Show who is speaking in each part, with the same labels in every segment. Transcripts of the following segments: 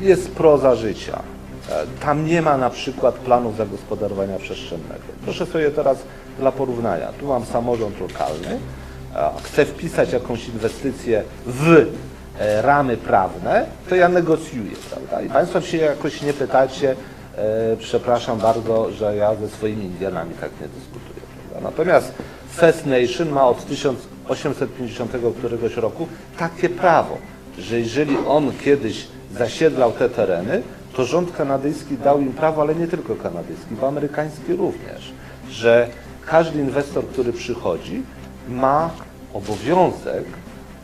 Speaker 1: jest proza życia. Tam nie ma na przykład planów zagospodarowania przestrzennego. Proszę sobie teraz dla porównania. Tu mam samorząd lokalny, chcę wpisać jakąś inwestycję w e, ramy prawne, to ja negocjuję, prawda? I Państwo się jakoś nie pytacie, e, przepraszam bardzo, że ja ze swoimi Indianami tak nie dyskutuję, prawda? Natomiast First Nation ma od 1850 któregoś roku takie prawo, że jeżeli on kiedyś zasiedlał te tereny, to rząd kanadyjski dał im prawo, ale nie tylko kanadyjski, bo amerykański również, że każdy inwestor, który przychodzi, ma obowiązek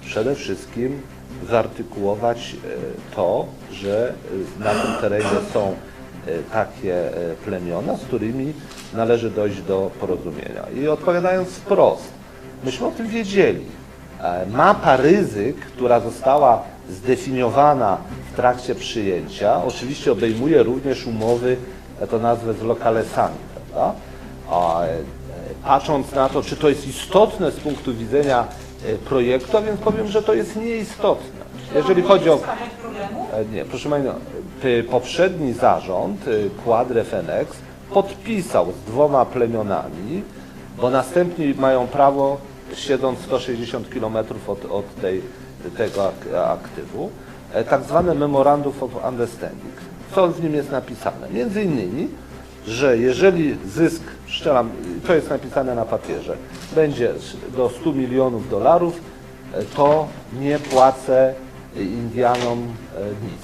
Speaker 1: przede wszystkim wyartykułować e, to, że e, na tym terenie są e, takie plemiona, z którymi należy dojść do porozumienia. I odpowiadając wprost, myśmy o tym wiedzieli. Mapa ryzyk, która została zdefiniowana w trakcie przyjęcia, oczywiście obejmuje również umowy, ja to nazwę z lokalesami, prawda? A, e, patrząc na to, czy to jest istotne z punktu widzenia e, projektu, a więc powiem, że to jest nieistotne. Jeżeli chodzi o... E, Nie, proszę Pani, no, poprzedni zarząd, Quadre Fenex, podpisał z dwoma plemionami, bo następni mają prawo, siedząc 160 km od, od tej, tego ak- aktywu, e, tak zwane Memorandum of Understanding. Co w nim jest napisane? Między innymi, że jeżeli zysk, strzelam, to jest napisane na papierze, będzie do 100 milionów dolarów, e, to nie płacę Indianom e, nic.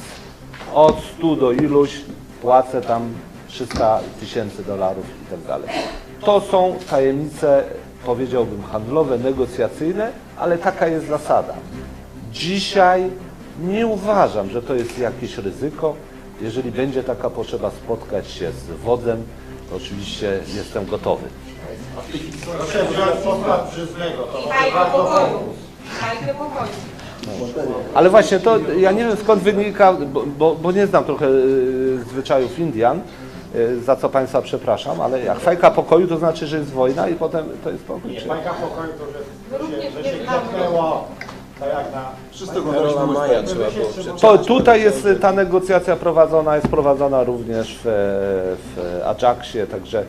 Speaker 1: Od 100 do iluś płacę tam 300 tysięcy dolarów i tak dalej. To są tajemnice, powiedziałbym, handlowe, negocjacyjne, ale taka jest zasada. Dzisiaj nie uważam, że to jest jakieś ryzyko. Jeżeli będzie taka potrzeba spotkać się z wodzem, to oczywiście jestem gotowy.
Speaker 2: Proszę.
Speaker 1: Ale właśnie to, ja nie wiem skąd wynika, bo, bo, bo nie znam trochę y, zwyczajów Indian, za co Państwa przepraszam, ale jak fajka pokoju to znaczy, że jest wojna i potem to jest pokój.
Speaker 2: Nie, bańka pokoju to, że,
Speaker 3: również
Speaker 2: że, że się klepnęło, tak jak na...
Speaker 4: Wszyscy go Maja trzeba było przeczytać.
Speaker 1: To tutaj jest y, ta negocjacja prowadzona, jest prowadzona również w, w Ajaxie, także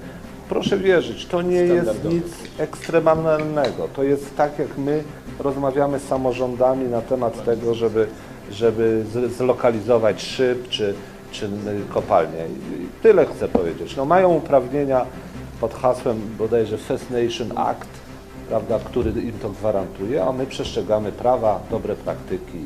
Speaker 1: proszę wierzyć, to nie jest nic ekstremalnego. To jest tak, jak my rozmawiamy z samorządami na temat tego, żeby, żeby zlokalizować szyb czy, czy kopalnię. I tyle chcę powiedzieć. No, mają uprawnienia pod hasłem bodajże First Nation Act, prawda, który im to gwarantuje, a my przestrzegamy prawa, dobre praktyki.